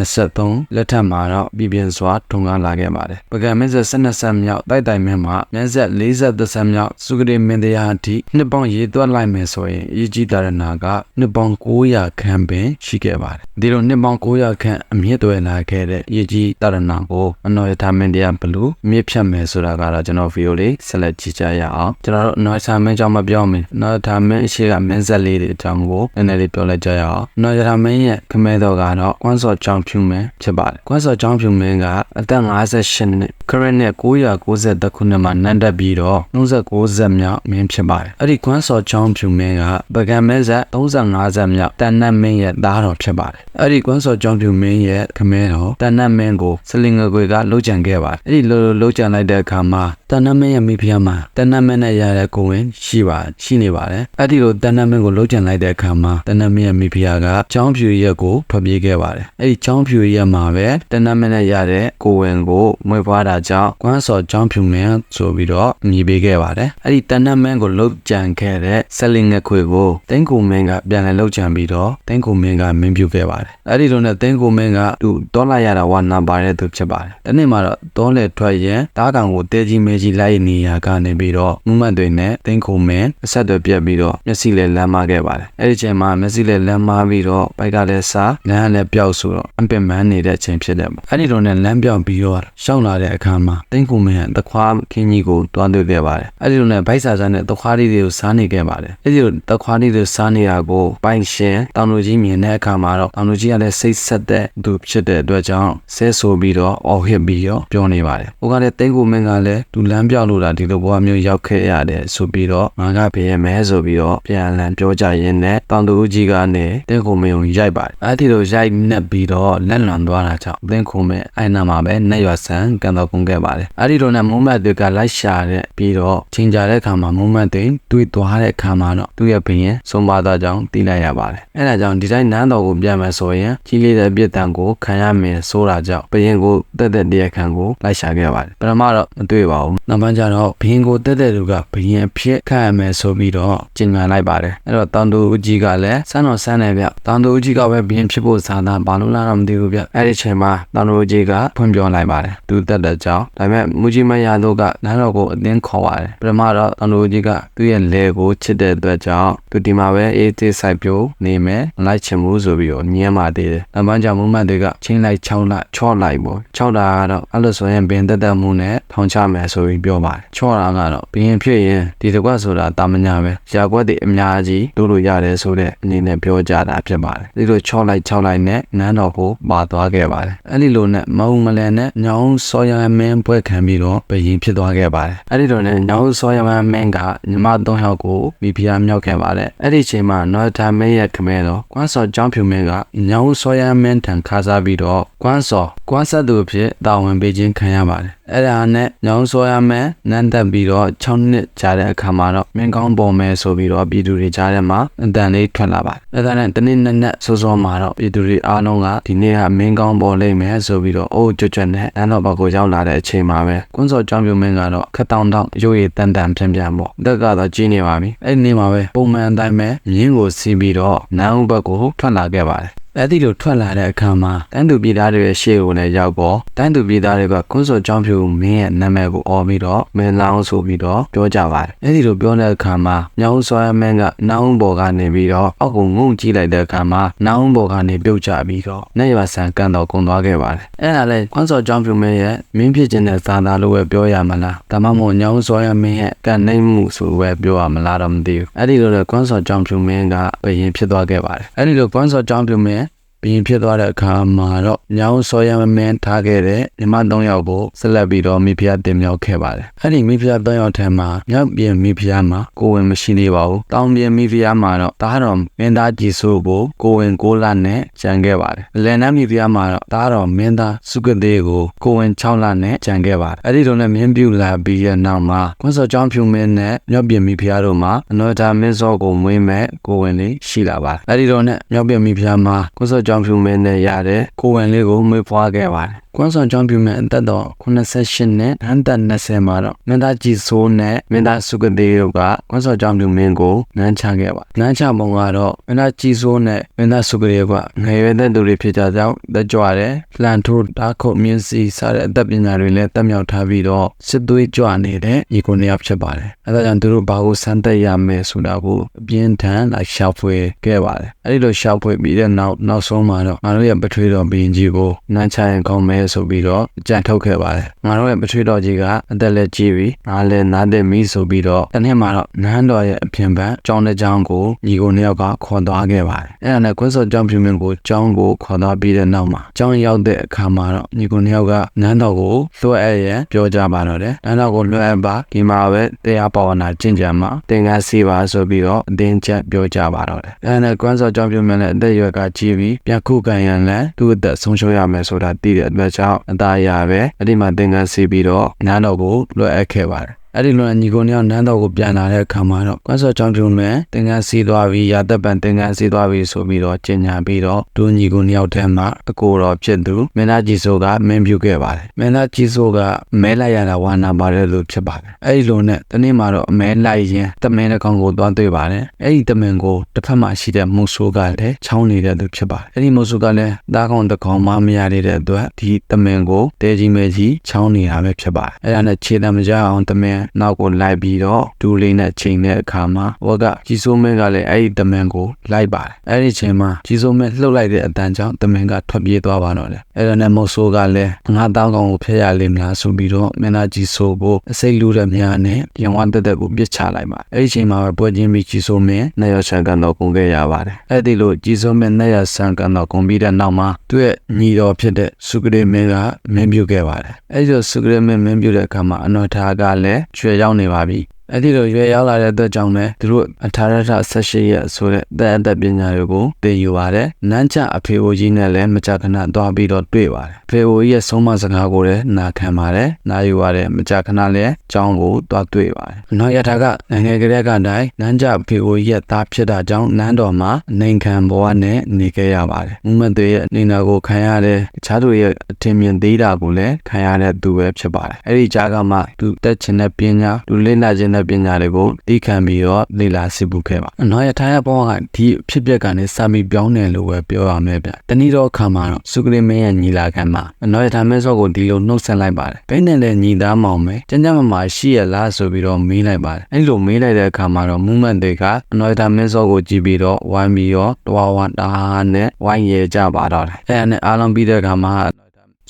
923လက်ထက်မှာတော့ပြည်ပြင်းစွာထုံကားလာခဲ့ပါတယ်ပကံမင်းဆက်12ဆက်မြောက်တိုက်တိုင်မင်းမှာမြန်းဆက်40ဆက်မြောက်စုကရေမင်းတရားအထိနှစ်ပေါင်းရေးသွက်လိုက်မယ်ဆိုရင်အရေးကြီးတာရနာကနှစ်ပေါင်း900ခန့်ပင်ရှိခဲ့ပါတယ်ဒီလိုနှစ်ပေါင်း900ခန့်အမြင့်တွယ်လာခဲ့တဲ့အရေးကြီးတာရနာကိုအနော်ရထားမင်းတရားဘလူးမြင့်ဖြတ်မယ်ဆိုတာကတော့ကျွန်တော်ဗီဒီယိုလေးဆက်လက်ကြည့်ကြရအောင်ကျွန်တော်တို့အနော်ရထားမင်းကြောင့်မပြောမင်းအနော်ရထားမင်းအရှိကမင်းဆက်လေးတွေအကြောင်းကိုနည်းနည်းလေးပြောလိုက်ကြရအောင်အနော်ရထားမင်းရဲ့ခမဲတော်ကတော့ကွမ်းစော်ချောင်းဖြူမင်းဖြစ်ပါတယ်ကွမ်းစော်ချောင်းဖြူမင်းကအသက်58နှစ်ခရစ်နဲ့990ခုနှစ်မှာနန်းတက်ပြီးတော့39ဇက်မြောက်မင်းဖြစ်ပါတယ်အဲ့ဒီကွမ်းစော်ချောင်းဖြူမင်းကပကံမဲဇက်35ဇက်မြောက်တန်နတ်မင်းရဲ့သားတော်ဖြစ်ပါတယ်အဲ့ဒီကွမ်းစော်ချောင်းဖြူမင်းရဲ့ခမဲတော်တန်နတ်မင်းကိုစလင်ငွေကလှုပ်ကြံခဲ့ပါတယ်အဲ့ဒီလှုပ်လှုပ်ကြံလိုက်တဲ့အခါမှာတန်နတ်မင်းရဲ့မိဖုရားမှာတန်နတ်မင်းနဲ့ရတဲ့ကိုဝင်ရှိပါရှိနေပါတယ်အဲ့ဒီလိုတန်နတ်မင်းကိုလှုပ်ကြံလိုက်တဲ့အခါမှာတန်နတ်မင်းရဲ့မိဖုရားကချောင်းဖြူရက်ကိုထွက်ပြေးခဲ့ပါတယ်အဲ့ဒီချောင်းဖြူရက်မှာပဲတန်နတ်မင်းနဲ့ရတဲ့ကိုဝင်ကိုမွေးဖွားတာကြောင့်ကွမ်းစော်ချောင်းဖြူမင်းဆိုပြီးတော့အမည်ပေးခဲ့ပါတယ်အဲ့ဒီတန်နတ်မင်းကိုလှုပ်ကြံခဲ့တဲ့ဆလင်ငခွေကိုတင်းကူမင်းကပြန်လည်လှုပ်ကြံပြီးတော့တင်းကူမင်းကမင်းပြုခဲ့ပါတယ်အဲ့ဒီလိုနဲ့တင်းကူမင်းကသူတောလိုက်ရတာဝါနာပါတဲ့သူဖြစ်ပါတယ်တနေ့မှာတော့တောလေထွက်ရင်တားကောင်ကိုတဲကြီးမဲကြီးလိုက်နေရကနေပြီးတော့မူမတ်တွေနဲ့တင်းကူမင်းအဆက်တွေပြက်ပြီးတော့မျက်စိလည်းလမ်းမခဲ့ပါတယ်အဲ့ဒီချိန်မှာမျက်စိလည်းလမ်းမပြီးတော့ဘိုက်ကလည်းစားလမ်းကလည်းပျောက်ဆိုတော့အပင်မန်းနေတဲ့ချိန်ဖြစ်တယ်ပေါ့အဲ့ဒီလိုနဲ့လမ်းပြောင်းပြီးတော့ရှောင်းလာတဲ့အခါမှာတင်းကူမင်းကတခွားခင်းကြီးကိုတွားတွေ့ခဲ့ပါတယ်အဲ့ဒီလိုနဲ့ဘိုက်စာစားနဲ့တခွားလေးတွေကိုစားနေခဲ့ပါတယ်အဲ့ဒီလိုတခွားလေးတွေစားနေတာကိုပိုင်ရှင်တောင်လူကြီးမြင်တဲ့အခါမှာတော့တောင်လူကြီးကလည်းစိတ်ဆက်တဲ့သူဖြစ်တဲ့အတွက်ကြောင့်ဆဲဆိုပြီးတော့အော်ဟစ်ပြီးတော့ပြောနေပါတယ်ဟိုကလည်းတင်းကူမင်းကလည်းသူလမ်းပြောက်လို့တာဒီလိုဘဝမျိုးရောက်ခဲ့ရတယ်ဆိုပြီးတော့ငါကဖေးရမဲဆိုပြီးတော့ပြန်လန်ပြောကြရင်းနဲ့တောင်သူကြီးကနေတင်းကူမင်းကိုရိုက်ပါတယ်အဲ့ဒီလိုရိုက်နှက်ပြီးတော့လက်လွန်သွားတာကြောင့်တင်းကူမင်းအဲ့နာမှာပဲနှက်ရွာဆန်ကန်တော်ကုန်ခဲ့ပါတယ်အဲ့ဒီလိုနဲ့မုံမတ်တွေကလိုက်ရှာတဲ့ပြီးတော့ချိန်ကြတဲ့အခါမှာမုံမတ်တွေတွေ့သွားတဲ့အခါမှာတော့သူ့ရဲ့ဘရင်ဆုံးပါသွားကြောင်းသိလိုက်ရပါတယ်အဲ့ဒါကြောင့်ဒီတိုင်းနန်းတော်ကိုပြန်မယ်ဆိုရင်ကြီးလေးတဲ့ပြစ်ဒဏ်ကိုခံရမယ်ဆိုတာကြောင့်ဘရင်ကိုတက်တဲ့တရားခံကိုလိုက်ရှာခဲ့ပါတယ်ပထမတော့မတွေ့ပါဘူးနောက်ပိုင်းကျတော့ဘရင်ကိုတက်တဲ့လူကဘရင်အဖြစ်ခံရမယ်ဆိုပြီးတော့ကျင်ညာလိုက်ပါတယ်အဲ့တော့တောင်တူဦးကြီးကလည်းစမ်းတော်ဆန်းတယ်ဗျတောင်တူဦးကြီးကပဲဘရင်ဖြစ်ဖို့စာသားဘာလို့လာတော့မသိဘူးဗျအဲ့ဒီချိန်မှာတောင်တူဦးကြီးကဖွင့်ပြောလိုက်ပါတယ်သူတက်တဲ့ကြောင့်ဒါပေမဲ့မူကြီးမရတို့ကနန်းတော်ကိုအတင်းခေါ်ပါတယ်ပထမတော့တောင်တူဦးကြီးကသူ့ရဲ့လဲကိုချစ်တဲ့အတွက်ကြောင့်သူဒီမှာပဲအေးသေးဆိုင်ပြိုနေမယ်မလိုက်ချင်ဘူးဆိုပြီးတော့ညင်းပါသေးတယ်နောက်ပိုင်းကျမုံမတ်တွေကချင်းလိုက်ချောင်းလိုက်ချော့လိုက်ပေါ့ချော့တာကတော့အဲ့လိုဆိုရင်ဘင်တက်တက်မှုနဲ့ထောင်ချမယ်ဆိုပြီးပြောပါတယ်ချော့တာကတော့ဘင်ဖြစ်ရင်ဒီတစ်ကွက်ဆိုတာတာမညာပဲရာကွက်တွေအများကြီးလို့လို့ရတယ်ဆိုတဲ့အနေနဲ့ပြောကြတာဖြစ်ပါတယ်ဒီလိုချော့လိုက်ချော့လိုက်နဲ့နန်းတော်ကိုပါသွားခဲ့ပါတယ်အဲ့ဒီလိုနဲ့မုံမလန်နဲ့ညောင်စောရမင်းပွဲခံပြီးတော့ဘယင်ဖြစ်သွားခဲ့ပါတယ်အဲ့ဒီလိုနဲ့ညောင်စောရမင်းကညီမ၃ယောက်ကိုမိဖုရားမြောက်ခဲ့ပါတယ်အဲ့ဒီချိန်မှာနော်တာမင်းရဲ့ခမဲတော်ကွမ်းစော်ကျောင်းဖြူမင်းကညောင်စောရမင်းထံခါစားပြီးတော့ကွမ်းစော်ကွမ်းဆက်သူအဖြစ်တာဝန်ပေးခြင်းခံရပါတယ်အဲ့ဒါနဲ့ညောင်စောရမင်းနန်းတက်ပြီးတော့6နှစ်ကြာတဲ့အခါမှာတော့မင်းကောင်းပေါ်မယ်ဆိုပြီးတော့ပြည်သူတွေကြားထဲမှာအတန်လေးထွက်လာပါတယ်အဲ့ဒါနဲ့တနေ့နဲ့နဲ့စောစောမှာတော့ပြည်သူတွေအားလုံးကဒီနေ့ကမင်းကောင်းပေါ်လိမ့်မယ်ဆိုပြီးတော့အိုးကြွကြွနဲ့နန်းတော်ဘက်ကိုရောက်လာတဲ့အချိန်မှာပဲကွန်းစော်ကျောင်းပြမင်းကတော့ခက်တောင်တောင်ရုပ်ရည်တန်တန်ပြန်ပြန်ပေါ့တက်ကတော့ကြီးနေပါပြီအဲ့ဒီနေ့မှာပဲပုံမှန်အတိုင်းပဲမြင်းကိုစီးပြီးတော့နန်းဦးဘက်ကိုထွက်လာခဲ့ပါတယ် အဲ့ဒီလိုထွက်လာတဲ့အခါမှာတန်းသူပြည်သားတွေရဲ့ရှေ့ကိုလည်းရောက်ပေါ်တန်းသူပြည်သားတွေကကွန်းစော်ကျောင်းဖြူမင်းရဲ့နာမည်ကိုအော်ပြီးတော့မင်းလောင်းဆိုပြီးတော့ပြောကြပါတယ်အဲ့ဒီလိုပြောတဲ့အခါမှာညောင်စောရမင်းကနောင်ဘော်ကနေပြီးတော့အောက်ကိုငုံကြည့်လိုက်တဲ့အခါမှာနောင်ဘော်ကနေပြုတ်ကျပြီးတော့နေရဆန်ကန်တော်ကုံသွားခဲ့ပါတယ်အဲ့ဒါလည်းကွန်းစော်ကျောင်းဖြူမင်းရဲ့မင်းဖြစ်ခြင်းတဲ့သာသာလို့ပဲပြောရမလားဒါမှမဟုတ်ညောင်စောရမင်းရဲ့ကန်နိုင်မှုဆိုပဲပြောရမလားတော့မသိဘူးအဲ့ဒီလိုလေကွန်းစော်ကျောင်းဖြူမင်းကဘယင်ဖြစ်သွားခဲ့ပါတယ်အဲ့ဒီလိုကွန်းစော်ကျောင်းဖြူမင်း ဘရင်ဖြစ်သွားတဲ့အခါမှာတော့ညောင်စောရမင်းထားခဲ့တဲ့ညီမ၃ယောက်ကိုဆက်လက်ပြီးတော့မိဖုရားတင်မြောက်ခဲ့ပါတယ်။အဲ့ဒီမိဖုရား၃ယောက်ထဲမှာမြောက်ပြင်မိဖုရားမှာကိုဝင်မရှိသေးပါဘူး။တောင်ပြင်မိဖုရားမှာတော့တားတော်မင်းသားကြီးစိုးကိုကိုဝင်ကိုလနဲ့ကြံခဲ့ပါတယ်။လန်နန်းမိဖုရားမှာတော့တားတော်မင်းသားစုကသေးကိုကိုဝင်6လနဲ့ကြံခဲ့ပါတယ်။အဲ့ဒီလိုနဲ့မင်းပြူလာပြီးရဲ့နောက်မှာကွန်းစောကျောင်းဖြူမင်းနဲ့မြောက်ပြင်မိဖုရားတို့မှာအနောတာမင်းစောကိုမွေးမဲ့ကိုဝင်လေးရှိလာပါတယ်။အဲ့ဒီလိုနဲ့မြောက်ပြင်မိဖုရားမှာကွန်းစောကျောင်းဖြူမင်းနဲ့ရတဲ့ကိုဝင်လေးကိုမွေးဖွားခဲ့ပါတယ် ကွမ်းဆောင်ကြောင်းပြုမဲ့အသက်တော်88နဲ့နန်းသက်20မှာတော့မင်းသားကြည်စိုးနဲ့မင်းသားစုကသေးတို့ကကွမ်းဆောင်ကြောင်းပြုမင်းကိုနန်းချခဲ့ပါနန်းချပုံကတော့မင်းသားကြည်စိုးနဲ့မင်းသားစုကသေးကငယ်ရွယ်တဲ့သူတွေဖြစ်ကြကြောင်းသက်ကြွတယ်လှန်ထိုးဓာတ်ခုတ်မြင်းစီစတဲ့အသက်ပညာတွေလည်းတက်မြောက်ထားပြီးတော့စစ်သွေးကြွနေတဲ့ညီကိုနှစ်ယောက်ဖြစ်ပါတယ်အဲဒါကြောင့်သူတို့ဘာကိုစမ်းသက်ရမယ်ဆိုတာကိုအပြင်းထန်လိုက်ရှာဖွေခဲ့ပါတယ်အဲဒီလိုရှာဖွေပြီးတဲ့နောက်နောက်ဆုံးမှာတော့ငါတို့ရဲ့ပထွေးတော်ဘီရင်ကြီးကိုနန်းချရင်ကောင်းမယ်ဆိုပြီးတော့ကြံထုတ်ခဲ့ပါတယ်ငါတို့ရဲ့ပထွေးတော်ကြီးကအသက်လက်ကြီးပြီးငါလည်းနားသက်မီဆိုပြီးတော့တနေ့မှာတော့နန်းတော်ရဲ့အပြင်ဘက်ကျောင်းတစ်ကျောင်းကိုညီကိုနှစ်ယောက်ကခေါ်သွားခဲ့ပါတယ်အဲဒါနဲ့ခွဲစော်ကျောင်းပြင်းမင်းကိုကျောင်းကိုခေါ်သွားပြီးတဲ့နောက်မှာကျောင်းရောက်တဲ့အခါမှာတော့ညီကိုနှစ်ယောက်ကနန်းတော်ကိုလွှဲအပ်ရန်ပြောကြပါတော့တယ်နန်းတော်ကိုလွှဲအပ်ပါဒီမှာပဲတရားပါဝနာကျင့်ကြံမှာသင်္ကန်းစီပါဆိုပြီးတော့အတင်းချက်ပြောကြပါတော့တယ်အဲဒါနဲ့ကွမ်းစော်ကျောင်းပြင်းမင်းလည်းအသက်အရွယ်ကကြီးပြီးပြန်ခုခံရန်လည်းသူ့အသက်ဆုံးရှုံးရမယ်ဆိုတာသိတဲ့အတွက်ကြောင့်အသားအရာပဲအဲ့ဒီမှာသင်္ကန်းစီပြီးတော့နန်းတော်ကိုလွှဲအပ်ခဲ့ပါတယ် အဲ့ဒီလိုညီကိုနှစ်ယောက်နန်းတော်ကိုပြန်လာတဲ့အခါမှာတော့ကွမ်းစော်ချောင်းပြုံးနဲ့တင်ကန်းစီးသွားပြီးရာသက်ပံတင်ကန်းစီးသွားပြီးဆိုပြီးတော့ကျင်ညာပြီးတော့ဒူညီကိုနှစ်ယောက်ထဲမှာအကိုတော်ဖြစ်သူမင်းသားကြီးစိုးကမင်းပြုခဲ့ပါတယ်မင်းသားကြီးစိုးကမဲလိုက်ရတာဝါနာပါတယ်လို့ဖြစ်ပါတယ်အဲ့ဒီလိုနဲ့တနေ့မှာတော့မဲလိုက်ရင်တမင်တစ်ကောင်ကိုသွားတွေ့ပါတယ်အဲ့ဒီတမင်ကိုတစ်ဖက်မှာရှိတဲ့မုတ်ဆိုးကလည်းချောင်းနေတဲ့သူဖြစ်ပါတယ်အဲ့ဒီမုတ်ဆိုးကလည်းသားကောင်တစ်ကောင်မှမရတဲ့အတွက်ဒီတမင်ကိုတဲကြီးမဲကြီးချောင်းနေတာပဲဖြစ်ပါတယ်အဲ့ဒါနဲ့ခြေတံမကြအောင်တမင်နောက်ကိုလိုက်ပြီးတော့ဒူလေးနဲ့ချိန်တဲ့အခါမှာဝကကြီးစိုးမင်းကလည်းအဲ့ဒီတမန်ကိုလိုက်ပါတယ်အဲ့ဒီချိန်မှာကြီးစိုးမင်းလှုပ်လိုက်တဲ့အတန်ကြောင့်တမန်ကထွက်ပြေးသွားပါတော့တယ်အဲ့ဒါနဲ့မော်ဆိုးကလည်းငါတောင်းကောင်ကိုဖျက်ရလိမ့်မလားဆိုပြီးတော့မင်းသားကြီးစိုးကိုအစိတ်လူတဲ့မြားနဲ့ပြန်ဝတ်တက်တက်ကိုပြစ်ချလိုက်ပါအဲ့ဒီချိန်မှာပဲပွဲချင်းပြီးကြီးစိုးမင်းနဲ့ရဆန်ကတော့ကုန်ခဲ့ရပါတယ်အဲ့ဒီလိုကြီးစိုးမင်းနဲ့ရဆန်ကတော့ကုန်ပြီးတဲ့နောက်မှာသူ့ရဲ့ညီတော်ဖြစ်တဲ့စုကရေမင်းကမင်းပြုတ်ခဲ့ပါတယ်အဲ့ဒီလိုစုကရေမင်းမင်းပြုတ်တဲ့အခါမှာအနော်ထားကလည်းချွေရောက်နေပါပြီ အဲ့ဒီလိုရွယ်ရောက်လာတဲ့အတွက်ကြောင့်ပဲသူတို့အထာရထ18ရက်ဆိုတဲ့အသက်အသက်ပညာတွေကိုသင်ယူပါတယ်။နန်းချအဖေအိုကြီးနဲ့လည်းမကြာခဏသွားပြီးတော့တွေ့ပါတယ်။အဖေအိုကြီးရဲ့ဆုံးမစကားကိုလည်းနာခံပါတယ်။နာယူပါတယ်မကြာခဏလည်းကျောင်းကိုသွားတွေ့ပါတယ်။နောက်ရထားကနိုင်ငံကလေးကတိုင်းနန်းချအဖေအိုကြီးရဲ့သားဖြစ်တာကြောင့်နန်းတော်မှာနိုင်ခံဘဝနဲ့နေခဲ့ရပါတယ်။မူမတ်တွေရဲ့နေနာကိုခံရတဲ့တခြားသူရဲ့အထင်မြင်သေးတာကိုလည်းခံရတဲ့သူပဲဖြစ်ပါတယ်။အဲ့ဒီကြားကမှသူတက်ချင်တဲ့ပညာသူလေ့လာခြင်းတဲ့ပညာတွေကိုသိခံပြီးတော့လေ့လာစစ်ပူခဲ့ပါ။နောက်ရထားရဲ့ဘဝကဒီဖြစ်ပျက်ကနေစာမီပြောင်းတယ်လို့ပဲပြောရမယ်ဗျ။တနည်းတော့အခါမှာတော့စုကလေးမင်းရဲ့ညီလာခံမှာနောက်ရထားမဲစောကိုဒီလိုနှုတ်ဆက်လိုက်ပါတယ်။ဘယ်နဲ့လဲညီသားမောင်ပဲ။ကျန်းကျန်းမာမာရှိရလားဆိုပြီးတော့မေးလိုက်ပါတယ်။အဲ့လိုမေးလိုက်တဲ့အခါမှာတော့မူမန်တွေကနောက်ရထားမဲစောကိုကြည့်ပြီးတော့ဝိုင်းပြီးတော့တွားဝါတာနဲ့ဝိုင်းရဲကြပါတော့တယ်။အဲ့ဒါနဲ့အားလုံးပြီးတဲ့အခါမှာ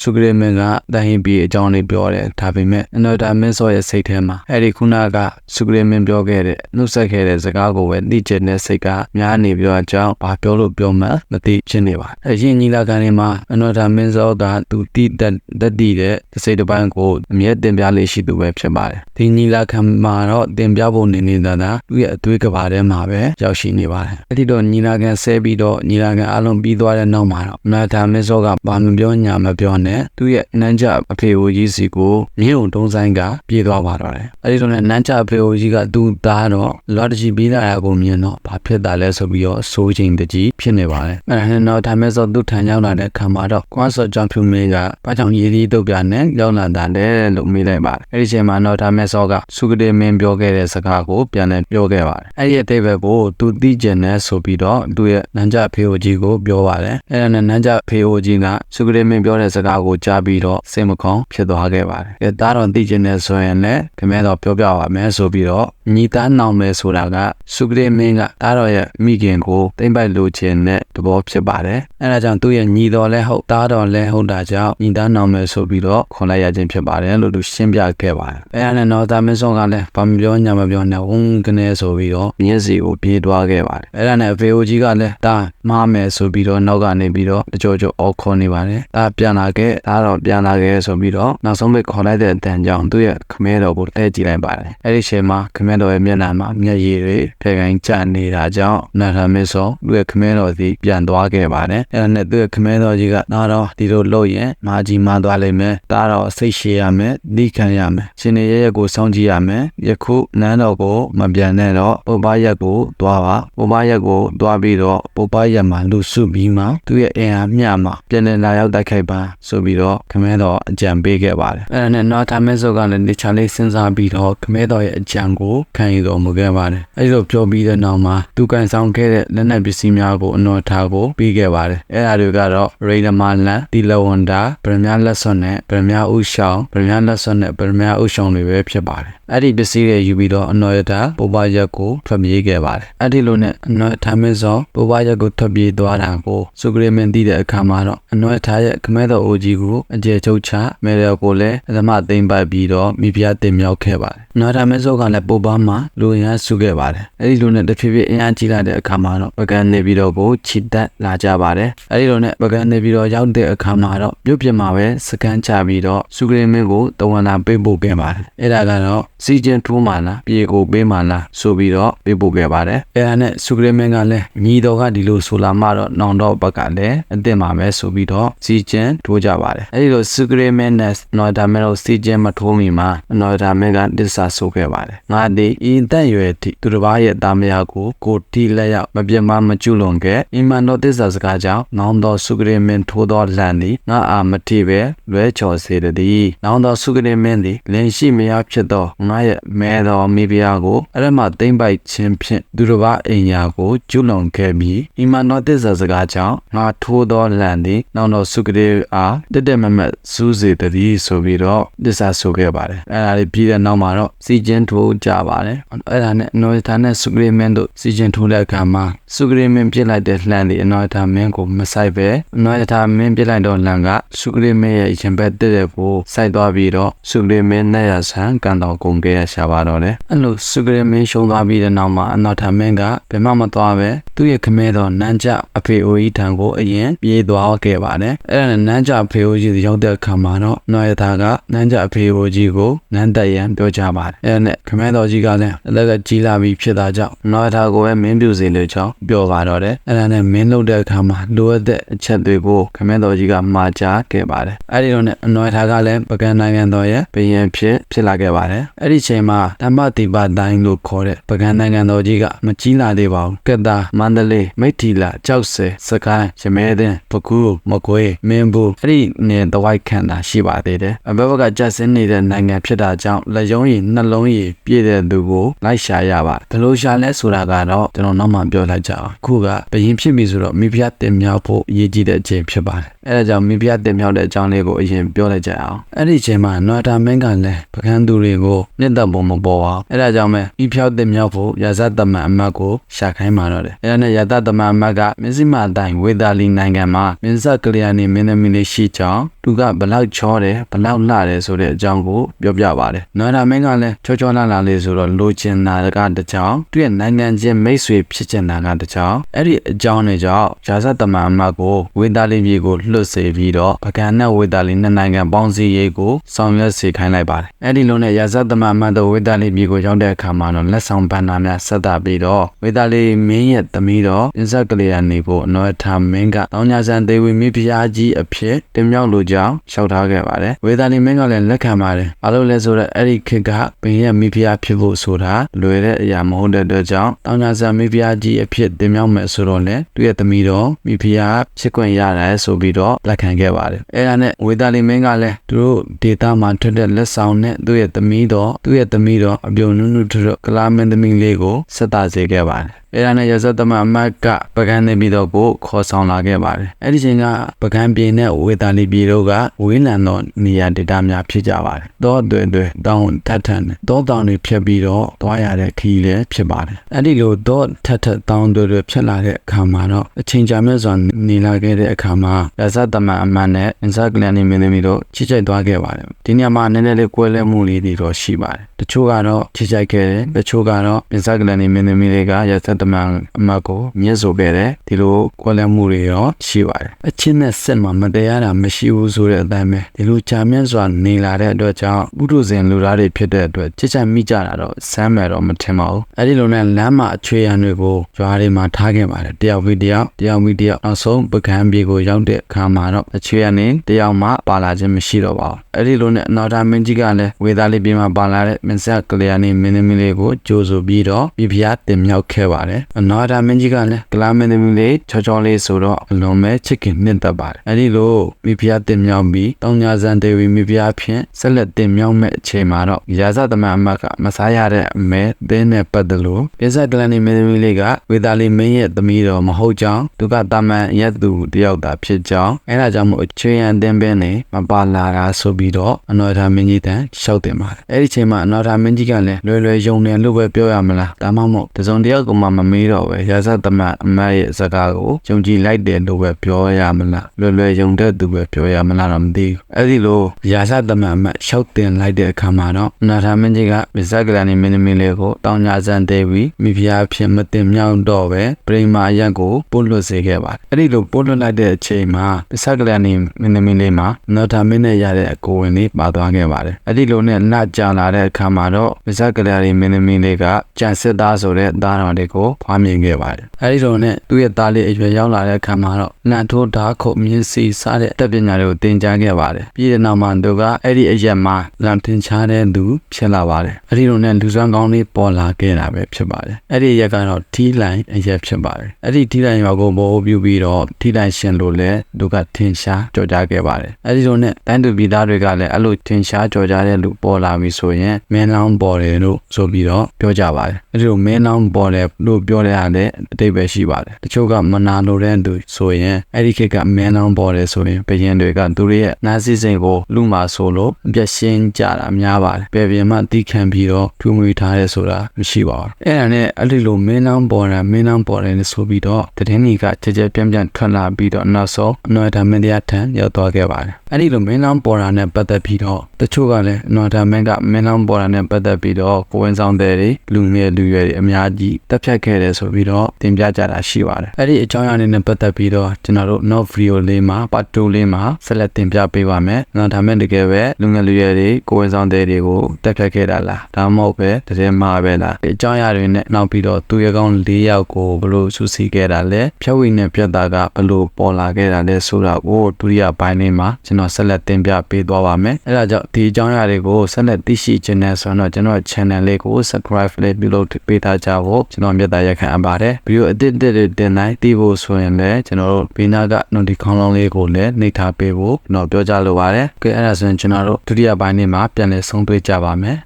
စုကရေမင်းကတန်ဟင်ပြီးအကြောင်းလေးပြောတယ်ဒါပေမဲ့အနော်ဒါမင်းစောရဲ့စိတ်ထဲမှာအဲ့ဒီခုနကစုကရေမင်းပြောခဲ့တဲ့နှုတ်ဆက်ခဲ့တဲ့စကားကိုပဲသိချင်တဲ့စိတ်ကများနေပြီးတော့အကြောင်းဘာပြောလို့ပြောမှမသိဖြစ်နေပါအရင်ညီလာခံတွေမှာအနော်ဒါမင်းစောကသူတိတက်တက်တည်တဲ့စိတ်တစ်ပိုင်းကိုအမြဲတင်ပြလေးရှိသူပဲဖြစ်ပါတယ်ဒီညီလာခံမှာတော့တင်ပြဖို့နေနေတာဒါသူ့ရဲ့အသွေးကဘာထဲမှာပဲရောက်ရှိနေပါတယ်အဲ့ဒီတော့ညီလာခံဆဲပြီးတော့ညီလာခံအလုံးပြီးသွားတဲ့နောက်မှာတော့အနော်ဒါမင်းစောကဘာမပြောညာမပြောနဲ့သူ့ရဲ့နန်းကြအဖေအိုကြီးစီကိုမြင်းုံတုံးဆိုင်ကပြေးသွားပါတော့တယ်အဲဒီတော့နန်းကြအဖေအိုကြီးကသူ့သားတော့လော်တကြီးပြီးလာတာကိုမြင်တော့ဘာဖြစ်တာလဲဆိုပြီးတော့စိုးချိန်တကြီးဖြစ်နေပါတယ်အဲဒါနဲ့တော့ဒါမဲ့ဆိုသူ့ထံရောက်လာတဲ့ခံမှာတော့ကွာဆော့ကြောင့်ဖြူမင်းကဘာကြောင့်ရည်ရည်တုတ်ပြနဲ့ရောက်လာတာလဲလို့မေးလိုက်ပါတယ်အဲဒီချိန်မှာတော့ဒါမဲ့ဆောကစုကတဲ့မင်းပြောခဲ့တဲ့စကားကိုပြန်လည်ပြောခဲ့ပါတယ်အဲဒီအတိတ်ဘက်ကိုသူသိကျင်တဲ့ဆိုပြီးတော့သူ့ရဲ့နန်းကြအဖေအိုကြီးကိုပြောပါတယ်အဲဒါနဲ့နန်းကြအဖေအိုကြီးကစုကတဲ့မင်းပြောတဲ့စကားကိုကြားပြီးတော့စိတ်မကောင်းဖြစ်သွားခဲ့ပါတယ်။အဲဒါတော့သိချင်တယ်ဆိုရင်လည်းခင်ဗျားတော့ပြောပြပါမယ်ဆိုပြီးတော့ညီသားနောင်မယ်ဆိုတာကစုကရေမင်းကဒါတော့ရဲ့မိခင်ကိုတိမ့်ပိုက်လိုချင်တဲ့သဘောဖြစ်ပါတယ်။အဲဒါကြောင့်သူ့ရဲ့ညီတော်လည်းဟုတ်သားတော်လည်းဟုတ်တာကြောင့်ညီသားနောင်မယ်ဆိုပြီးတော့ခွန်လိုက်ရခြင်းဖြစ်ပါတယ်လို့သူရှင်းပြခဲ့ပါတယ်။အဲဒါနဲ့တော့ဒါမင်းဆုံးကလည်းဘာမပြောညာမပြောနဲ့ဝုန်းကနေဆိုပြီးတော့မျက်စိကိုပြေးသွားခဲ့ပါတယ်။အဲဒါနဲ့အဖေအိုကြီးကလည်းဒါမှားမယ်ဆိုပြီးတော့နောက်ကနေပြီးတော့အကြောကြောအော်ခေါ်နေပါတယ်။ဒါပြန်လာခဲ့ဒါတော့ပြန်လာခဲ့ဆိုပြီးတော့နောက်ဆုံးပဲခေါ်လိုက်တဲ့အတန်ကြောင့်သူ့ရဲ့ခမဲတော်ကိုလှည့်ကြည့်လိုက်ပါတယ်။အဲဒီအချိန်မှာခမဲတော်ရဲ့မျက်နှာမှာမျက်ရည်တွေဖယ်ကိုင်းကျနေတာကြောင့်နာထာမင်းစောသူ့ရဲ့ခမဲတော်စီပြန်သွားခဲ့ပါတယ်။အဲဒါနဲ့သူ့ရဲ့ခမဲတော်ကြီးကနာတော့ဒီလိုလုပ်ရင်မာကြီးမသွားလိမ့်မယ်။ဒါတော့စိတ်ရှည်ရမယ်၊ဒီခံရမယ်။ရှင်နေရရက်ကိုစောင့်ကြည့်ရမယ်။ယခုနန်းတော်ကိုမပြန်နဲ့တော့ပုပ္ပရက်ကိုသွားပါ။ပုပ္ပရက်ကိုသွားပြီးတော့ပုပ္ပရက်မှာလူစုပြီးမှသူ့ရဲ့အင်အားမျှမှာပြန်လည်လာရောက်တိုက်ခိုက်ပါ။စုဆိုပြီးတော့ခမဲတော်အကြံပေးခဲ့ပါတယ်အဲ့ဒါနဲ့နော်ဒါမဲဆိုကလည်းနေချာလေးစဉ်းစားပြီးတော့ခမဲတော်ရဲ့အကြံကိုခံယူတော်မူခဲ့ပါတယ်အဲ့လိုပြောပြီးတဲ့နောက်မှာသူကန်ဆောင်ခဲ့တဲ့လက်နက်ပစ္စည်းများကိုအနော်ထားကိုပြီးခဲ့ပါတယ်အဲ့ဒါတွေကတော့ရေဒမာလန်တီလဝန္ဒာဗရမယလက်စွန်နဲ့ဗရမယဥရှောင်းဗရမယလက်စွန်နဲ့ဗရမယဥရှောင်းတွေပဲဖြစ်ပါတယ် အဲ့ဒီပစ္စည်းတွေယူပြီးတော့အနော်ရတာပိုပါရက်ကိုထွက်ပြေးခဲ့ပါတယ်အဲ့ဒီလိုနဲ့အနော်ထားမင်းစောပိုပါရက်ကိုထွက်ပြေးသွားတာကိုစုဂရမင်သိတဲ့အခါမှာတော့အနော်ထားရဲ့ခမဲတော်အိုကြီးကိုအကျယ်ချုပ်ချမဲရကိုလည်းအသမသိမ့်ပတ်ပြီးတော့မိဖုရားတင်မြောက်ခဲ့ပါတယ်နော်ထားမင်းစောကလည်းပိုပါမှာလူရန်စုခဲ့ပါတယ်အဲ့ဒီလိုနဲ့တဖြည်းဖြည်းအင်အားကြီးလာတဲ့အခါမှာတော့ပကံနေပြီးတော့ကိုချစ်တက်လာကြပါတယ်အဲ့ဒီလိုနဲ့ပကံနေပြီးတော့ရောက်တဲ့အခါမှာတော့မြို့ပြမှာပဲစကန်ချပြီးတော့စုဂရမင်ကိုတဝန်လာပေးပို့ခဲ့ပါတယ်အဲ့ဒါကတော့စီဂျင်ထိုးမှလားပြေကိုပေးမှလားဆိုပြီးတော့ပေးပို့ခဲ့ပါတယ်အဲ့ဒါနဲ့စုဂရမင်ကလည်းညီတော်ကဒီလိုဆိုလာမှတော့နောင်တော့ဘက်ကလည်းအစ်စ်မှာပဲဆိုပြီးတော့စီဂျင်ထိုးကြပါတယ်အဲ့ဒီလိုစုဂရမင်နဲ့နော်ဒါမဲတော့စီဂျင်မထိုးမီမှာနော်ဒါမဲကဒစ်ဆာဆိုခဲ့ပါတယ်ငါဒီဤတန့်ရွယ်တိသူတစ်ပါးရဲ့သားမယားကိုကိုတီလက်ရောက်မပြတ်မမကျူးလွန်ခဲ့အီမန်တော်သစ္စာစကားကြောင့်နောင်တော်စုဂရမင်ထိုးတော်လန်သည်ငါအာမတိပဲလွဲချော်စေတည်းနောင်တော်စုဂရမင်သည်လင်ရှိမယားဖြစ်သောငါရဲ့မဲတော်မိဖုရားကိုအဲ့ဒါမှသိမ့်ပိုက်ခြင်းဖြင့်သူတစ်ပါးအိမ်ယာကိုကျူးလွန်ခဲ့ပြီးအီမန်တော်သစ္စာစကားကြောင့်ငါထိုးတော်လန်သည်နောင်တော်စုဂရအားတက်တက်မမတ်စူးစေတည်းဆိုပြီးတော့သစ္စာဆိုခဲ့ပါတယ်အဲ့ဒါလေးပြီးတဲ့နောက်မှာတော့စီကျင်းထိုးကြပါတယ်အဲ့ဒါနဲ့နော်ထာနဲ့စုဂရမင်တို့စီကျင်းထိုးတဲ့အခါမှာစုဂရမင်ပြစ်လိုက်တဲ့လှန်ဒီအနော်ထာမင်းကိုမဆိုင်ပဲအနော်ထာမင်းပြစ်လိုက်တော့လှန်ကစုဂရမင်ရဲ့အရင်ဘက်တက်တဲ့ကိုစိုက်သွားပြီးတော့စုဂရမင်နဲ့ရဆန်ကန်တော်ကုန်ခဲ့ရရှာပါတော့တယ်အဲ့လိုစုဂရမင်ရှုံးသွားပြီးတဲ့နောက်မှာအနော်ထာမင်းကဘယ်မှမသွားပဲသူ့ရဲ့ခမဲတော်နန်းကြအဖေအိုကြီးထံကိုအရင်ပြေးသွားခဲ့ပါတယ်အဲ့ဒါနဲ့နန်းကြအဖေအိုကြီးရောက်တဲ့အခါမှာတော့နော်ရထာကနန်းကြအဖေအိုကြီးကိုနန်းတက်ရန်ပြောကြပါတယ်အဲ့ဒါနဲ့ခမဲတော်ကြီးကလည်းအလက်ကကြီးလာပြီးဖြစ်တာကြောင့်နော်ရထာကိုပဲမင်းပြူစီလို့ချောင်းပြောပါတော့တယ်အဲ့ဒါနဲ့မင်းလုပ်တဲ့အခါမှာလိုအပ်တဲ့အချက်တွေကိုခမဲတော်ကြီးကမှာကြားခဲ့ပါတယ်အဲ့ဒီတော့နဲ့နော်ရထာကလည်းပကံနိုင်ငံတော်ရဲ့ဘယင်ဖြစ်ဖြစ်လာခဲ့ပါတယ်အဲ့ဒီချိန်မှာဓမ္မတိပတိုင်းလို့ခေါ်တဲ့ပကံနိုင်ငံတော်ကြီးကမကြီးလာသေးပါဘူးကက်တာမန္တလေးမိထီလာကြောက်စဲစကိုင်းရမဲတဲ့ပကူမကွေးမင်းဘူးအဲ့ဒီနေတဝိုက်ခန့်တာရှိပါသေးတယ်အဘဘကကြက်စင်းနေတဲ့နိုင်ငံဖြစ်တာကြောင့်လက်ယုံရည်နှလုံးရည်ပြည့်တဲ့သူကိုလိုက်ရှာရပါတယ်ဘယ်လိုရှာလဲဆိုတာကတော့ကျွန်တော်နောက်မှပြောလိုက်ကြအောင်အခုကဘယင်ဖြစ်ပြီဆိုတော့မိဖုရားတင်မြောက်ဖို့အရေးကြီးတဲ့အချိန်ဖြစ်ပါတယ်အဲဒါကြောင့်မိဖုရားတင်မြောက်တဲ့အကြောင်းလေးကိုအရင်ပြောလိုက်ကြအောင်အဲ့ဒီအချိန်မှာနွာတာမင်းကလည်းပကန်းသူတွေကိုမြင့်တက်ပုံမပေါ်အောင်အဲဒါကြောင့်ပဲမိဖုရားတင်မြောက်ဖို့ရာဇတ်တမန်အမတ်ကိုရှာခိုင်းมาတော့တယ်အဲဒါနဲ့ရာဇတ်တမန်အမတ်ကမင်းစိမအတိုင်းဝေဒါလီနိုင်ငံမှာမင်းဆက်ကလျာဏီမင်းသမီးလေးရှိကြောင်းသူကဘလောက်ချောတယ်ဘလောက်လှတယ်ဆိုတဲ့အကြောင်းကိုပြောပြပါတယ်နွာတာမင်းကလည်းချောချောလှလှလေးဆိုတော့လိုချင်တာကတကြောင်သူ့ရဲ့နိုင်ငံချင်းမိတ်ဆွေဖြစ်ချင်တာကတကြောင်အဲ့ဒီအကြောင်းတွေကြောင့်ရာဇတမန်အမတ်ကိုဝေဒါလီပြည်ကိုလွတ်စေပြီးတော့ပကံနဲ့ဝေဒါလီနှစ်နိုင်ငံပေါင်းစည်းရေးကိုဆောင်ရွက်စေခိုင်းလိုက်ပါတယ်အဲ့ဒီလိုနဲ့ရာဇတမန်အမတ်တို့ဝေဒါလီပြည်ကိုရောက်တဲ့အခါမှာတော့လက်ဆောင်ပန်းနာများဆက်တာပြီးတော့ဝေဒါလီမင်းရဲ့သမီးတော်အင်ဆက်ကလေးရနေဖို့အနော်ထာမင်းကတောင်းညာဆန်သေးဝီမိဖုရားကြီးအဖြစ်တင်မြောက်လိုကြောင်းလျှောက်ထားခဲ့ပါတယ်ဝေဒါလီမင်းကလည်းလက်ခံပါတယ်ဘာလို့လဲဆိုတော့အဲ့ဒီခေတ်ကဘင်းရဲ့မိဖုရားဖြစ်ဖို့ဆိုတာလွယ်တဲ့အရာမဟုတ်တဲ့အတွက်ကြောင့်တောင်းညာဆန်မိဖုရားကြီးအဖြစ်တင်မြောက်မယ်ဆိုတော့လေသူ့ရဲ့သမီးတော်မိဖုရားဖြစ်ခွင့်ရတယ်ဆိုပြီးတော့လက်ခံခဲ့ပါတယ်အဲ့ဒါနဲ့ဝေဒါလီမင်းကလည်းသူတို့ဒေတာမှာထွက်တဲ့လက်ဆောင်နဲ့သူ့ရဲ့သမီးတော်သူ့ရဲ့သမီးတော်အပြုံနုနုထထကလာမင်းသမီးလေးကိုဆက်တာစေခဲ့ပါတယ် အဲ့ဒါနဲ့ရဇတ်သမအမတ်ကပကန်းနေပြီးတော့ကိုခေါ်ဆောင်လာခဲ့ပါတယ်။အဲ့ဒီချိန်ကပကန်းပြင်းနဲ့ဝေတာလီပြည်တို့ကဝေးလံသောနေရာဒေသများဖြစ်ကြပါတယ်။တောတွေတွေတောင်းထထန်တောတောင်တွေဖြတ်ပြီးတော့သွားရတဲ့ခီးလည်းဖြစ်ပါတယ်။အဲ့ဒီလိုတောထထတောင်းတွေတွေဖြစ်လာတဲ့အခါမှာတော့အချိန်ကြာမြင့်စွာနေလာခဲ့တဲ့အခါမှာရဇတ်သမအမတ်နဲ့အင်ဇက်ကလန်နီမင်းသမီးတို့ချစ်ချိုက်သွားခဲ့ပါတယ်။ဒီနေရာမှာနည်းနည်းလေးကွဲလဲမှုလေးတွေတော့ရှိပါတယ်။တချို့ကတော့ချစ်ချိုက်ခဲ့တယ်။တချို့ကတော့အင်ဇက်ကလန်နီမင်းသမီးတွေကရဇတ်တမန်အမတ်ကိုမြင့်ဆိုခဲ့တယ်ဒီလိုကွက်လက်မှုတွေရောရှိပါတယ်အချင်းနဲ့စစ်မှာမတရားတာမရှိဘူးဆိုတဲ့အတိုင်းပဲဒီလိုချာမြင့်စွာနေလာတဲ့အတွက်ကြောင့်ပုထုဇဉ်လူသားတွေဖြစ်တဲ့အတွက်ချစ်ချမ်းမိကြတာတော့စမ်းမယ်တော့မထင်ပါဘူးအဲ့ဒီလိုနဲ့လမ်းမှာအချွေရံတွေကိုကြွားတွေမှာထားခဲ့ပါတယ်တယောက်ပြီးတယောက်တယောက်ပြီးတယောက်နောက်ဆုံးပကံပြေကိုရောက်တဲ့အခါမှာတော့အချွေရံနေတယောက်မှပါလာခြင်းမရှိတော့ပါဘူးအဲ့ဒီလိုနဲ့နောက်တာမင်းကြီးကလည်းဝေသားလေးပြေးမှာပါလာတဲ့မင်းဆက်ကလျာဏီမင်းသမီးလေးကိုကြိုးဆိုပြီးတော့ပြဖျားတင်မြောက်ခဲ့ပါတယ်ပါတယ်အနော်ဒါမင်းကြီးကလည်းကလာမင်းသမီးလေးချောချောလေးဆိုတော့အလွန်ပဲချစ်ခင်မြင့်သက်ပါတယ်အဲ့ဒီလိုမိဖုရားတင်မြောက်ပြီးတောင်ညာဇန်ဒေဝီမိဖုရားဖြင့်ဆက်လက်တင်မြောက်မဲ့အချိန်မှာတော့ရာဇသမန်အမတ်ကမစားရတဲ့အမဲသင်းနဲ့ပတ်သက်လို့ပြဇက်ကလန်နေမင်းသမီးလေးကဝေသာလီမင်းရဲ့သမီးတော်မဟုတ်ကြောင်းသူကတာမန်ရက်သူတယောက်သာဖြစ်ကြောင်းအဲ့ဒါကြောင့်မို့ချွေရန်တင်ပင်းနေမပါလာတာဆိုပြီးတော့အနော်ဒါမင်းကြီးတန်ရှောက်တင်ပါတယ်အဲ့ဒီချိန်မှာအနော်ဒါမင်းကြီးကလည်းလွယ်လွယ်ယုံတယ်လို့ပဲပြောရမလားဒါမှမဟုတ်တစုံတယောက်ကမှမမေးတော့ပဲရာဇသမန်အမတ်ရဲ့စကားကိုယုံကြည်လိုက်တယ်လို့ပဲပြောရမလားလွယ်လွယ်ယုံတဲ့သူပဲပြောရမလားတော့မသိဘူးအဲ့ဒီလိုရာဇသမန်အမတ်ရှောက်တင်လိုက်တဲ့အခါမှာတော့အနော်ဒါမင်းကြီးကဗဇက်ကလန်နေမင်းသမီးလေးကိုတောင်ညာဇန်တေးပြီးမိဖုရားဖြစ်မတင်မြောက်တော့ပဲပရိမာရက်ကိုပို့လွတ်စေခဲ့ပါတယ်အဲ့ဒီလိုပို့လွတ်လိုက်တဲ့အချိန်မှာဗဇက်ကလန်နေမင်းသမီးလေးမှာနော်ဒါမင်းနဲ့ရတဲ့အကိုဝင်လေးပါသွားခဲ့ပါတယ်အဲ့ဒီလိုနဲ့နတ်ကြာလာတဲ့အခါမှာတော့ဗဇက်ကလန်နေမင်းသမီးလေးကကြံစစ်သားဆိုတဲ့သားတော်တွေကိုဖွားမြင်ခဲ့ပါတယ်အဲ့ဒီလိုနဲ့သူ့ရဲ့သားလေးအရွယ်ရောက်လာတဲ့အခါမှာတော့နတ်ထိုးဓာတ်ခုတ်မြင်းစီစားတဲ့အတတ်ပညာတွေကိုသင်ကြားခဲ့ပါတယ်ပြီးတဲ့နောက်မှာသူကအဲ့ဒီအရက်မှာလမ်းထင်ရှားတဲ့သူဖြစ်လာပါတယ်အဲ့ဒီလိုနဲ့လူစွမ်းကောင်းလေးပေါ်လာခဲ့တာပဲဖြစ်ပါတယ်အဲ့ဒီအရက်ကတော့ထီးလိုင်းအရက်ဖြစ်ပါတယ်အဲ့ဒီထီးလိုင်းရွာကိုဘောပြုပြီးတော့ထီးလိုင်းရှင်လို့လည်းသူကထင်ရှားကြော်ကြားခဲ့ပါတယ်အဲ့ဒီလိုနဲ့တိုင်းသူပြည်သားတွေကလည်းအဲ့လိုထင်ရှားကြော်ကြားတဲ့လူပေါ်လာပြီဆိုရင်မင်းလောင်းပေါ်တယ်လို့ဆိုပြီးတော့ပြောကြပါတယ်အဲ့ဒီလိုမင်းလောင်းပေါ်တယ်လို့ပြောတဲ့ဟာလည်းအတိတ်ပဲရှိပါတယ်တချို့ကမနာလိုတဲ့သူဆိုရင်အဲ့ဒီခေတ်ကမင်းလောင်းပေါ်တယ်ဆိုရင်ဘယင်တွေကသူတို့ရဲ့နာစီစိန်ကိုလူမာဆိုလို့အပြက်ရှင်းကြတာများပါတယ်ပေပြင်မှတီးခံပြီးတော့ထွေးမွေထားရဲဆိုတာမရှိပါဘူးအဲ့ဒါနဲ့အဲ့ဒီလိုမင်းလောင်းပေါ်တာမင်းလောင်းပေါ်တယ်လို့ဆိုပြီးတော့တည်င်းကြီးကကြကြပြန့်ပြန့်ထွက်လာပြီးတော့နောက်ဆုံးအနော်ဒါမင်းတရားထံရောက်သွားခဲ့ပါတယ်အဲ့ဒီလိုမင်းလောင်းပေါ်တာနဲ့ပတ်သက်ပြီးတော့တချို့ကလည်းအနော်ဒါမင်းကမင်းလောင်းပေါ်တာနဲ့ပတ်သက်ပြီးတော့ကိုဝင်ဆောင်တဲ့တွေလူငယ်လူရွယ်တွေအများကြီးတက်ဖြတ်ခဲ့တယ်ဆိုပြီးတော့တင်ပြကြတာရှိပါတယ်အဲ့ဒီအကြောင်းအရာတွေနဲ့ပတ်သက်ပြီးတော့ကျွန်တော်တို့ note video လေးမှာ part 2လေးမှာဆက်လက်တင်ပြပေးပါမယ်။နော်ဒါမဲ့တကယ်ပဲလူငယ်လူရွယ်တွေကိုဝင်ဆောင်တဲ့တွေကိုတက်ဖြတ်ခဲ့တာလား။ဒါမှမဟုတ်ပဲတကယ်မှာပဲလား။ဒီအကြောင်းအရာတွေနဲ့နောက်ပြီးတော့သူရကောင်း၄ယောက်ကိုဘလို့ဆူစီခဲ့တာလဲ။ဖြတ်ဝီနဲ့ပြတ်သားကဘလို့ပေါ်လာခဲ့တာလဲဆိုတာကိုဒုတိယပိုင်းလေးမှာကျွန်တော်ဆက်လက်တင်ပြပေးသွားပါမယ်။အဲဒါကြောင့်ဒီအကြောင်းအရာတွေကိုဆက်လက်သိရှိခြင်းနဲ့ဆိုတော့ကျွန်တော် channel လေးကို subscribe လေးပြုလုပ်ပေးထားကြဖို့ကျွန်တော်မြတ်တာရက်ခံအပ်ပါတယ်။ဗီဒီယိုအသစ်တစ်တွေတင်တိုင်းသိဖို့ဆိုရင်လည်းကျွန်တော်တို့ဘေးနားက notification လုံးလေးကိုလည်းနှိပ်ထားပေးဖို့ကျွန်တော်ပြောကြလိုပါတယ်။ကဲအဲ့ဒါဆိုရင်ကျွန်တော်တို့ဒုတိယပိုင်းနေ့မှာပြန်လည်ဆုံးတွေ့ကြပါမယ်။